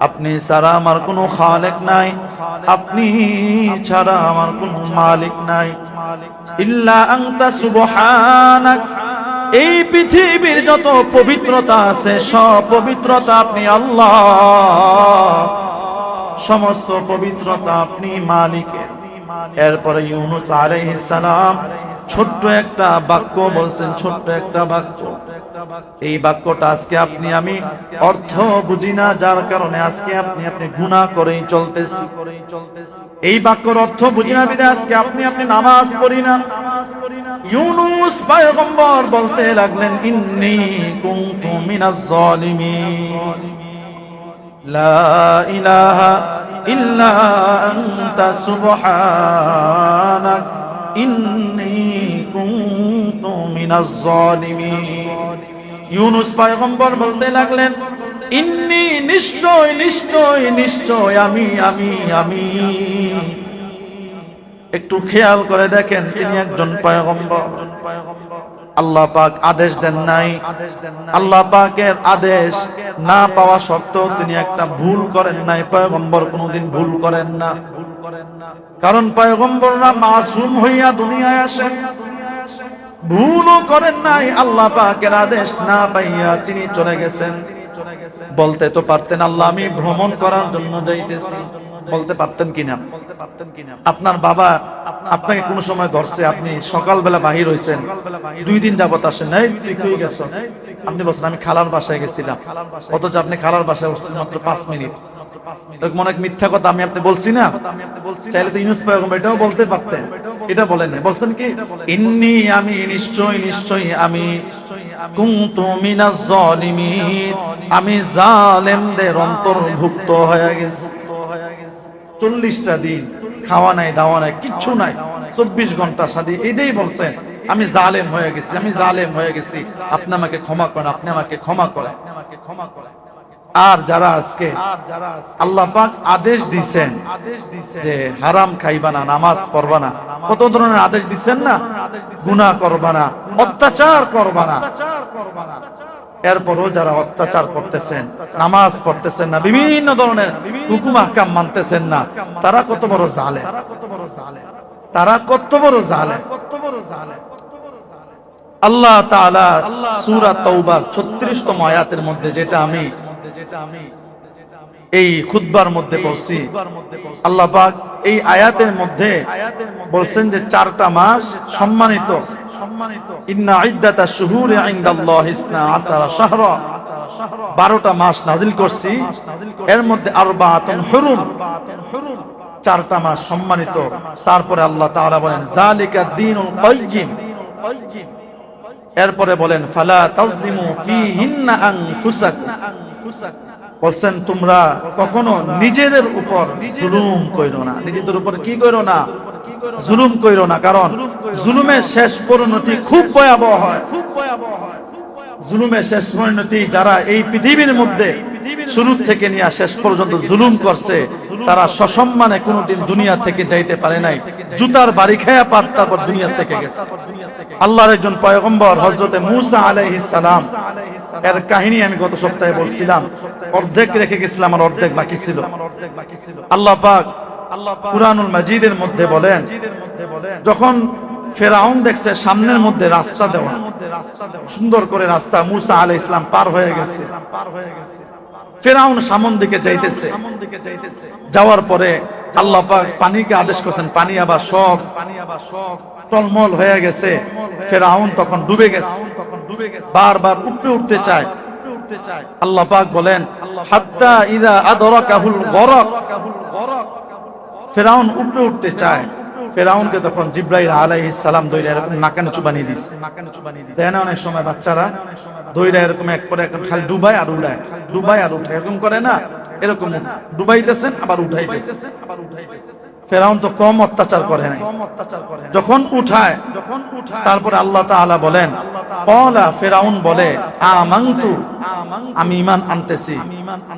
আপনি ছাড়া আমার কোনো খালেক নাই। আপনি ছাড়া আমার কোনো মালিক নাই। ইল্লা আংতা সুবহানাক। এই পৃথিবীর যত পবিত্রতা আছে, সব পবিত্রতা আপনি আল্লাহ। সমস্ত পবিত্রতা আপনি মালিকের। এরপরে ইউনুস আলাইহিস সালাম ছোট্ট একটা বাক্য বলছেন, ছোট্ট একটা বাক্য। এই বাক্যটা আজকে আপনি আমি অর্থ বুঝি না, যার কারণে আজকে আপনি আপনি গুনাহ করেই চলতেছি। এই বাক্যর অর্থ বুঝি না বিদে আজকে আপনি আপনি নামাজ পড়ি না। ইউনুস পয়গম্বর বলতে লাগলেন, ইন্নী কুনতু মিনাজ জালিমিন। লা ইলাহা ইল্লা আনতা সুবহানাক। ইন্নি কুনতু মিনাজ জালিমিন। ইউনুস পয়গম্বর বলতে লাগলেন ইন্নি নিশ্চয় নিশ্চয় নিশ্চয় আমি আমি আমি। একটু খেয়াল করে দেখেন তিনি একজন পয়গম্বর। আল্লাহ পাক আদেশ দেন নাই। আল্লাহ পাকের আদেশ না পাওয়া সত্ত্বেও তিনি একটা ভুল করেন নাই। পয়গম্বর কোনোদিন ভুল করেন না। কারণ পয়গম্বররা মাসুম হইয়া দুনিয়ায় আসেন। ভুলও করেন নাই, আল্লাহ পাকের আদেশ না পাইয়া তিনি চলে গেছেন। বলতে তো পারতেন, আল্লাহ আমি ভ্রমণ করার জন্য যাইতেছি। বলতে পারতেন কিনা? আপনার বাবা আপনাকে কোন সময় ধরছে, আপনি সকালবেলা বাহির হইছেন, দুই দিন যাবত আসেন নাই তুই গেছ? আপনি বলছেন, আমি খালার বাসায় গেছিলাম, অথচ আপনি খালার বাসায় বসছেন মাত্র পাঁচ মিনিট। এরকম অনেক মিথ্যা কথা আমি আপনি বলছি না? চাইলে তো ইউনুস পয়গম্বর এটাও বলতে পারতেন। এটা বলেন না বলছেন কি? ইন্নি আমি নিশ্চয় নিশ্চয় আমি কুনতু মিনাজ জালিমিন। আমি জালেমদের অন্তর্ভুক্ত হয়ে গেছি। চল্লিশটা দিন খাওয়া নাই দাওয়া নাই কিচ্ছু নাই। চব্বিশ ঘণ্টা সাদি এটাই বলছেন আমি জালেম হয়ে গেছি আমি জালেম হয়ে গেছি। আপনি আমাকে ক্ষমা করেন আপনি আমাকে ক্ষমা করেন আপনি আমাকে ক্ষমা করেন। আর যারা আজকে আল্লাহ পাক আদেশ দিছেন যে হারাম খাইবা না নামাজ পড়বা না। কত ধরনের আদেশ দিচ্ছেন না? গুনাহ করবা না অত্যাচার করবা না। এরপরও যারা অত্যাচার করতেছেন নামাজ পড়তেছেন না বিভিন্ন ধরনের হুকুম আহকাম মানতেছেন না। তারা কত বড় জালে তারা কত বড় জালে কত বড় জালে আল্লাহ তাআলা সূরা তওবার 36 তম আয়াতের মধ্যে যেটা আমি আমি এই খুতবার মধ্যে পড়ছি। আল্লাহ পাক এই আয়াতের মধ্যে বলছেন যে চারটা মাস সম্মানিত। সম্মানিত। ইন্না ইদ্দাতা শুহুরি ইনদাল্লাহ ইসনা আসারা শাহরা। 12টা মাস নাজিল করছি। এর মধ্যে আরবাতুন হুরুম। চারটা মাস সম্মানিত। তারপরে আল্লাহ তাআলা বলেন জালিকা দ্বীনুল কাইয়্যিম। এরপরে বলেন, ফালা তাজলিমু ফীহিন্না আনফুসাকুম। বলছেন, তোমরা কখনো নিজেদের উপর জুলুম কইরো না। নিজেদের উপর কি কইরো না? জুলুম কইরো না, কারণ জুলুমের শেষ পরিণতি খুব ভয়াবহ হয়। খুব ভয়াবহ হয় জুলুমের শেষ পরিণতি যারা এই পৃথিবীর মধ্যে শুরু থেকে নিয়ে শেষ পর্যন্ত জুলুম করছে, তারা সসম্মানে কোনোদিন দুনিয়া থেকে যাইতে পারে নাই। জুতার বাড়ি খেয়া পার তারপর দুনিয়া থেকে গেছে। আল্লাহর একজন পয়গম্বর হজরতে মুসা সালাম। এর কাহিনী আমি গত সপ্তাহে বলছিলাম। অর্ধেক রেখে গেছিলাম আর অর্ধেক বাকি ছিল। আল্লাহ পাক কুরআনুল মাজিদের মধ্যে বলেন, যখন ফেরাউন দেখছে সামনের মধ্যে রাস্তা দেওয়া, সুন্দর করে রাস্তা মুসা আলাই ইসলাম পার হয়ে গেছে। ফেরাউন সামন দিকে যাইতেছে। যাওয়ার পরে আল্লাহ পানিকে আদেশ করছেন, পানি আবার সব পানি আবার সব টলমল হয়ে গেছে। ফেরাউন তখন ডুবে গেছে। বারবার উপরে উঠতে চায়। আল্লাহ বলেন ইদা ফেরাউন উপরে উঠতে চায়। ফেরাউনকে তখন জিব্রাইল আলাইহিস সালাম দইরা এরকম নাকানে চুবানি দিছে। দেয় না অনেক সময় বাচ্চারা দইরা এরকম এক পরে এক খালি ডুবাই আর উড়ায়। ডুবাই আর উঠে এরকম করে না? এরকম ডুবাইতেছেন, আবার উঠাইতেছেন ফেরাউন তো কম অত্যাচার করে নাই। যখন উঠায় যখন উঠায় তারপরে আল্লাহ তাআলা বলেন, কলা ফেরাউন বলে আমাংতু আমি ঈমান আনতেছি।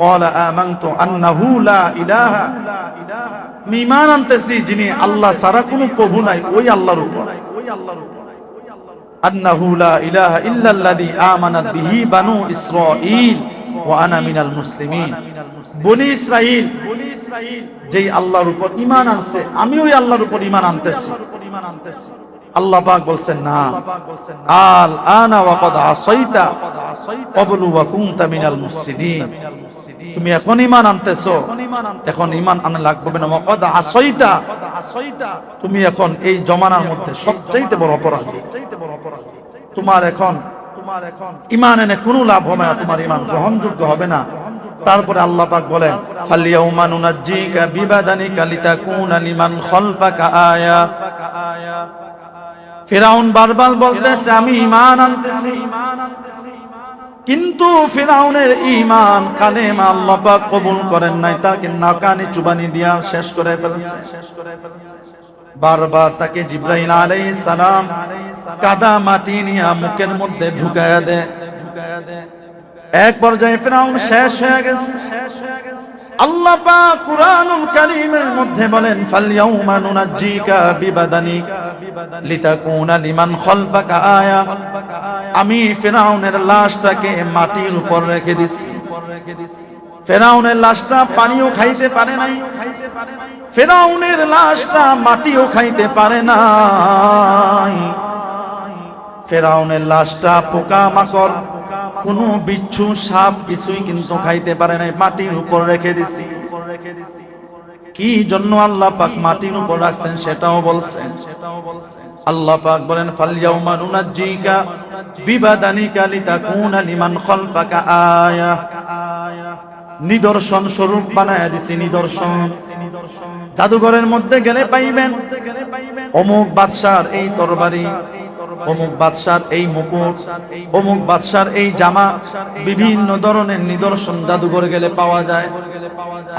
কলা আমাংতু আন্নাহু লা ইলাহা আমি ঈমান আনতেছি যিনি আল্লাহ ছাড়া কোনো প্রভু নাই ওই আল্লাহর উপর ওই আল্লাহর উপর। আন্নাহু লা ইলাহা ইল্লাল্লাযী আমানাত বিহি বানু ইসরাঈল ওয়া আনা মিনাল মুসলিমিন। বনি ইসরাঈল, যেই আল্লাহর উপর ঈমান আনছে আমি ওই আল্লাহর উপর ঈমান আনতেছি। আল্লাহ পাক বলছেন, না। আল আনা ওয়া কদ আসাইতা ক্বাবলু ওয়া কুনতা মিনাল মুফসিদিন। তুমি এখন ঈমান আনতেছো। এখন ঈমান আনা লাগবে না, ওয়া কদ আসাইতা তুমি এখন এই জমানার মধ্যে সবচাইতে বড় অপরাধী। তোমার এখন তোমার এখন ঈমান এনে কোনো লাভ হবে না তোমার ঈমান গ্রহণযোগ্য হবে না। তারপরে আল্লাহ পাক বলেন ফালিয়াউমা নুনাজ্জিকা বিবাদানিকা লিতাকুনা লিমান খালফাকা আয়া। ফিরাউন বারবার বলতেছে আমি ঈমান আনতেছি। কিন্তু ফিরাউনের ইমান কালেমা আল্লাহ কবুল করেন নাই, তাকে নাকানি চুবানি দিয়া শেষ করে ফেলেছে। বারবার তাকে জিব্রাহিম আলাইহিস সালাম কাদা মাটি নিয়ে মুখের মধ্যে ঢুকায়া দেয়। এক পর্যায়ে ফিরাউন শেষ হয়ে গেছে। আল্লাহ পাক কুরআনুল কারীমের মধ্যে বলেন, ফালইয়াউমা নুনাজ্জিকা বিবাদানিক লিতাকুনা লিমান খালফাকা আয়া। আমি ফেরাউনের লাশটাকে মাটির উপর রেখে দিছি। ফেরাউনের লাশটা পানিও খাইতে পারে নাই। ফেরাউনের লাশটা মাটিও খাইতে পারে নাই। ফেরাউনের লাশটা পোকা মাকড় কোন বিচ্ছু সাপ কিছুই কিন্তু খাইতে পারে নাই। মাটির উপর রেখে দিছি। কি জন্য আল্লাহ পাক মাটির উপর রাখছেন সেটাও বলছেন। আল্লাহ পাক বলেন, ফালইয়াউমা নুনাজ্জিকা বিবাদানিকা লিতাকুনা লিমান খালফাকা আয়া। নিদর্শন স্বরূপ বানায় দিছি নিদর্শন। জাদুঘরের মধ্যে গেলে পাইবেন। অমুক বাদশার এই তরবারি। অমুক বাদশার এই মুকুট অমুক বাদশার এই জামা বিভিন্ন ধরনের নিদর্শন জাদুঘর গেলে পাওয়া যায়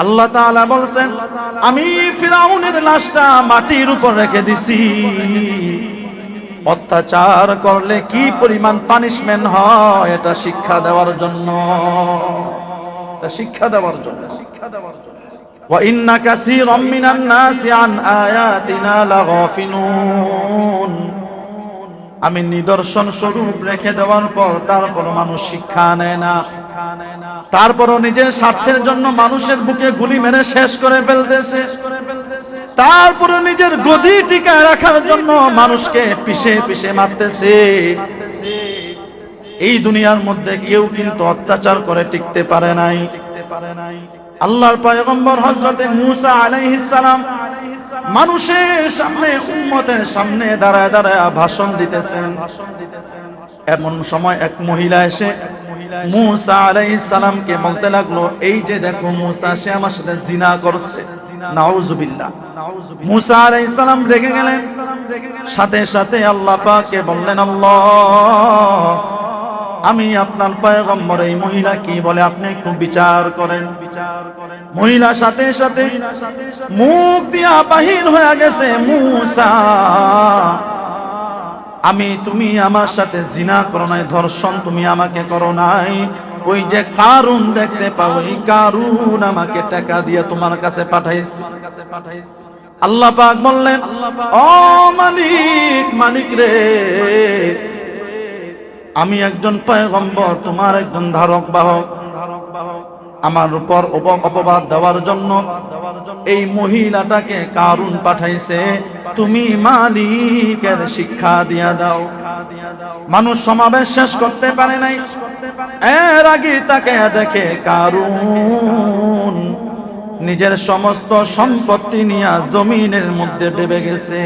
আল্লাহ তাআলা বলছেন আমি ফিরাউনের লাশটা মাটির উপর রেখে দিছি অত্যাচার করলে কি পরিমাণ পানিশমেন্ট হয় এটা শিক্ষা দেওয়ার জন্য এটা শিক্ষা দেওয়ার জন্য শিক্ষা দেওয়ার জন্য وإن كثيرا من الناس عن آياتنا لغافلون আমি নিদর্শন স্বরূপ রেখে দেওয়ার পর তারপর মানুষ শিক্ষা নেয় না। তারপরও নিজের স্বার্থের জন্য মানুষের বুকে গুলি মেরে শেষ করে ফেলতেছে। তারপরে নিজের গদি টিকায় রাখার জন্য মানুষকে পিষে পিষে মারতেছে। এই দুনিয়ার মধ্যে কেউ কিন্তু অত্যাচার করে টিকতে পারে নাই। আল্লাহর পয়গম্বর হযরতে মূসা আলাইহিস সালাম মানুষের সামনে, উম্মতের সামনে দাঁড়ায় দাঁড়ায় ভাষণ দিতেছেন। এমন সময় এক মহিলা এসে মূসা আলাইহিস সালামকে বলতে লাগল, এই যে দেখো মূসা, সে আমার সাথে জিনা করছে। নাউজুবিল্লাহ। মূসা আলাইহিস সালাম রেগে গেলেন। সাথে সাথে আল্লাহ পাককে বললেন, আল্লাহ আমি আপনার পয়গম্বর, এই মহিলা কি বলে? আপনি একটু বিচার করেন। বিচার করেন মহিলা সাথে সাথে মুখ দিয়া বাহির হয়ে গেছে, মুসা, আমি তুমি আমার সাথে জিনা করো নাই, ধর্ষণ তুমি আমাকে করো নাই। ওই যে কারুন দেখতে পাও ওই কারুন আমাকে টাকা দিয়ে তোমার কাছে পাঠাইছি। আল্লাহ পাক বললেন, ও মালিক মালিক রে আমি একজন পয়গম্বর, তোমার একজন ধারক, বাহক। আমার উপর অপবাদ দেওয়ার জন্য এই মহিলাটাকে কারুন পাঠাইছে। তুমি মালিকের শিক্ষা দিয়া দাও। মানুষ সমাবেশ শেষ করতে পারে নাই। এর আগে তাকে দেখে কারুন নিজের সমস্ত সম্পত্তি নিয়ে জমিনের মধ্যে ডেবে গেছে।